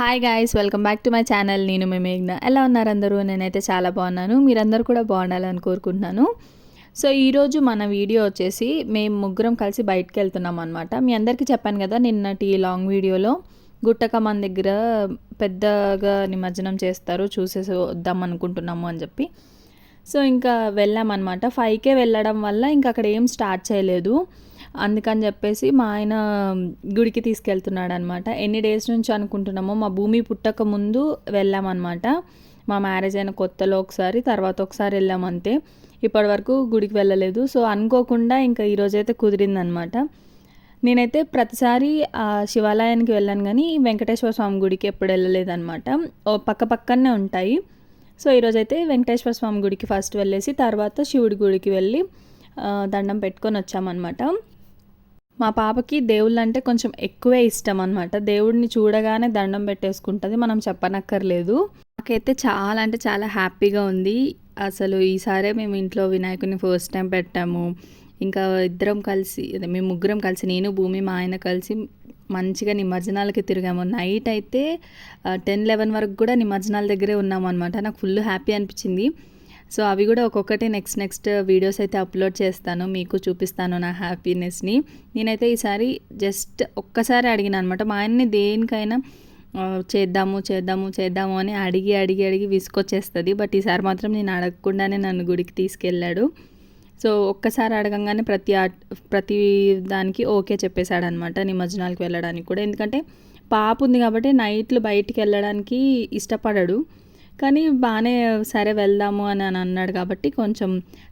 Hi guys welcome back to my channel నేను మీ మేఘ్న. ఎలా ఉన్నారు అందరూ? నేనైతే చాలా బాగున్నాను. మీరందరూ కూడా బాగుండాలని కోరుకుంటున్నాను. సో ఈరోజు మన వీడియో వచ్చేసి మేము ముగ్గురం కలిసి బయటకు వెళ్తున్నాం అనమాట మీ అందరికీ చెప్పాను కదా నిన్నటి లాంగ్ వీడియోలో గుట్టకమ్మన్ దగ్గర పెద్దగా నిమజ్జనం చేస్తారు చూసేసి వద్దాం అనుకుంటున్నాము అని చెప్పి. సో ఇంకా వెళ్ళామన్నమాట. ఫైవ్కే వెళ్ళడం వల్ల ఇంకా అక్కడ ఏం స్టార్ట్ చేయలేదు. అందుకని చెప్పేసి మా ఆయన గుడికి తీసుకెళ్తున్నాడు అనమాట ఎన్ని డేస్ నుంచి అనుకుంటున్నామో మా భూమి పుట్టక ముందు వెళ్ళామన్నమాట మా మ్యారేజ్ అయిన కొత్తలో ఒకసారి తర్వాత ఒకసారి వెళ్ళామంతే అంతే. ఇప్పటివరకు గుడికి వెళ్ళలేదు. సో అనుకోకుండా ఇంకా ఈరోజైతే కుదిరిందనమాట. నేనైతే ప్రతిసారి ఆ శివాలయానికి వెళ్ళాను కానీ వెంకటేశ్వర స్వామి గుడికి ఎప్పుడు వెళ్ళలేదన్నమాట ఓ పక్క పక్కనే ఉంటాయి. సో ఈరోజైతే వెంకటేశ్వర స్వామి గుడికి ఫస్ట్ వెళ్ళేసి తర్వాత శివుడి గుడికి వెళ్ళి దండం పెట్టుకొని వచ్చామన్నమాట మా పాపకి దేవుళ్ళు అంటే కొంచెం ఎక్కువే ఇష్టం అనమాట దేవుడిని చూడగానే దండం పెట్టేసుకుంటుంది మనం చెప్పనక్కర్లేదు. నాకైతే చాలా అంటే చాలా హ్యాపీగా ఉంది. అసలు ఈసారే మేము ఇంట్లో వినాయకుడిని ఫస్ట్ టైం పెట్టాము. ఇంకా ఇద్దరం కలిసి మేము ముగ్గురం కలిసి నేను భూమి మా ఆయన కలిసి మంచిగా నిమజ్జనాలకి తిరిగాము. నైట్ అయితే టెన్ లెవెన్ వరకు కూడా నిమజ్జనాల దగ్గరే ఉన్నాము అనమాట నాకు ఫుల్ హ్యాపీ అనిపించింది. సో అవి కూడా ఒక్కొక్కటి నెక్స్ట్ నెక్స్ట్ వీడియోస్ అయితే అప్లోడ్ చేస్తాను. మీకు చూపిస్తాను నా హ్యాపీనెస్ని నేనైతే ఈసారి జస్ట్ ఒక్కసారి అడిగిన అనమాట మా ఆయన్ని దేనికైనా చేద్దాము చేద్దాము చేద్దాము అని అడిగి అడిగి అడిగి విసుకొచ్చేస్తుంది. బట్ ఈసారి మాత్రం నేను అడగకుండానే నన్ను గుడికి తీసుకెళ్ళాడు. సో ఒక్కసారి అడగంగానే ప్రతి ప్రతి దానికి ఓకే చెప్పేశాడు అనమాట నిమజ్జనాలకు వెళ్ళడానికి కూడా. ఎందుకంటే పాప ఉంది కాబట్టి నైట్లు బయటికి వెళ్ళడానికి ఇష్టపడడు. కానీ బాగానే సరే వెళ్దాము అని అని అన్నాడు కాబట్టి కొంచెం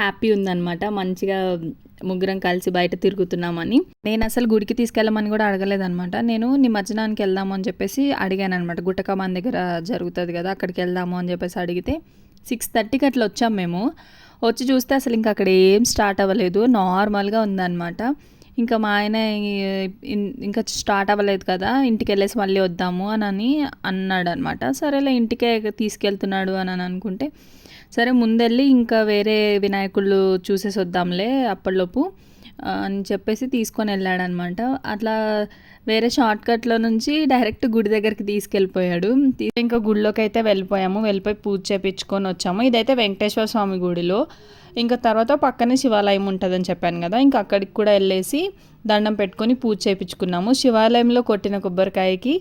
హ్యాపీ ఉందనమాట మంచిగా ముగ్గురం కలిసి బయట తిరుగుతున్నామని. నేను అసలు గుడికి తీసుకెళ్ళమని కూడా అడగలేదనమాట నేను నిమజ్జనానికి వెళ్దాము అని చెప్పేసి అడిగాను అనమాట గుట్టకమాన్ దగ్గర జరుగుతుంది కదా అక్కడికి వెళ్దాము అని చెప్పేసి అడిగితే సిక్స్ థర్టీకి అట్లా వచ్చాం మేము. వచ్చి చూస్తే అసలు ఇంకా అక్కడ ఏం స్టార్ట్ అవ్వలేదు. నార్మల్గా ఉందన్నమాట. ఇంకా మా ఆయన ఇంకా స్టార్ట్ అవ్వలేదు కదా ఇంటికి వెళ్ళేసి మళ్ళీ వద్దాము అని అని అన్నాడు అనమాట సరేలే ఇంటికే తీసుకెళ్తున్నాడు అని అని అనుకుంటే సరే ముందెళ్ళి ఇంకా వేరే వినాయకుళ్ళు చూసేసి వద్దాంలే అప్పటిలోపు. అని చెప్పేసి తీసుకొని వెళ్ళాడనమాట. అట్లా వేరే షార్ట్ కట్లో నుంచి డైరెక్ట్ గుడి దగ్గరికి తీసుకెళ్ళిపోయాడు. ఇంకా గుడిలోకి అయితే వెళ్ళిపోయాము. వెళ్ళిపోయి పూజ చేపించుకొని వచ్చాము. ఇదైతే వెంకటేశ్వర స్వామి గుడిలో. ఇంకా తర్వాత పక్కనే శివాలయం ఉంటుందని చెప్పాను కదా. ఇంకా అక్కడికి కూడా వెళ్ళేసి దండం పెట్టుకొని పూజ చేయించుకున్నాము. శివాలయంలో కొట్టిన కొబ్బరికాయకి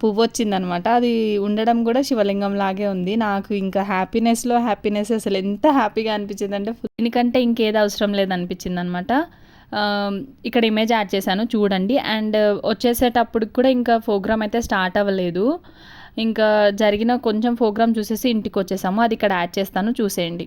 పువ్వు వచ్చిందనమాట. అది ఉండడం కూడా శివలింగం లాగే ఉంది. నాకు ఇంకా హ్యాపీనెస్లో హ్యాపీనెస్ అసలు ఎంత హ్యాపీగా అనిపించింది అంటే దీనికంటే ఇంకేది అవసరం లేదనిపించింది అనమాట ఇక్కడ ఇమేజ్ యాడ్ చేశాను చూడండి. అండ్ వచ్చేసేటప్పుడు కూడా ఇంకా ప్రోగ్రామ్ అయితే స్టార్ట్ అవ్వలేదు. ఇంకా జరిగిన కొంచెం ప్రోగ్రామ్ చూసేసి ఇంటికి వచ్చేసాము. అది ఇక్కడ యాడ్ చేస్తాను చూసేయండి.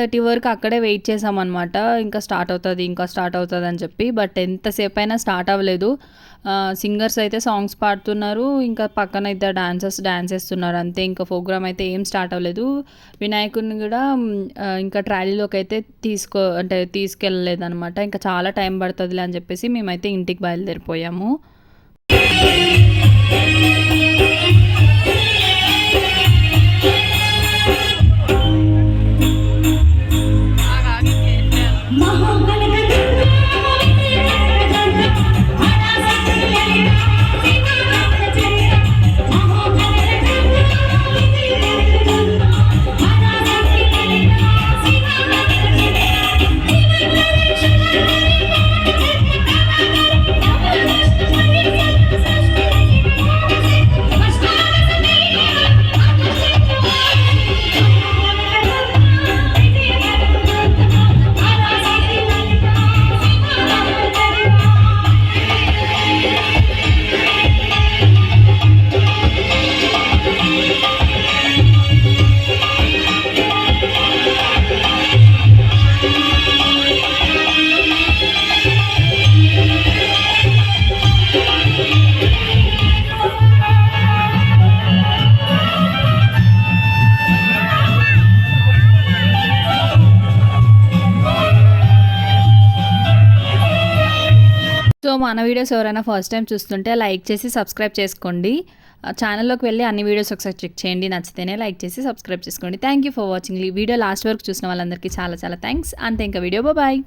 థర్టీ వరకు అక్కడే వెయిట్ చేసామన్నమాట ఇంకా స్టార్ట్ అవుతుంది ఇంకా స్టార్ట్ అవుతుంది అని చెప్పి. బట్ ఎంతసేపు అయినా స్టార్ట్ అవ్వలేదు సింగర్స్ అయితే సాంగ్స్ పాడుతున్నారు. ఇంకా పక్కన ఇద్దరు డాన్సర్స్ డాన్స్ చేస్తున్నారు. అంతే ఇంకా ప్రోగ్రామ్ అయితే ఏం స్టార్ట్ అవ్వలేదు. వినాయకుడిని కూడా ఇంకా ట్రాలీలోకి అయితే తీసుకో అంటే తీసుకెళ్ళలేదు అనమాట ఇంకా చాలా టైం పడుతుందిలే అని చెప్పేసి మేమైతే ఇంటికి బయలుదేరిపోయాము. సో మన వీడియోస్ ఎవరైనా ఫస్ట్ టైం చూస్తుంటే లైక్ చేసి సబ్స్క్రైబ్ చేసుకోండి. ఛానల్లోకి వెళ్ళి అన్ని వీడియోస్ ఒకసారి చెక్ చేయండి. నచ్చితేనే లైక్ చేసి సబ్స్క్రైబ్ చేసుకోండి. థ్యాంక్ యూ ఫర్ వాచింగ్ ఈ వీడియో లాస్ట్ వరకు చూసిన వాళ్ళందరికీ చాలా చాలా థ్యాంక్స్ అంతే ఇంకా వీడియో బాయ్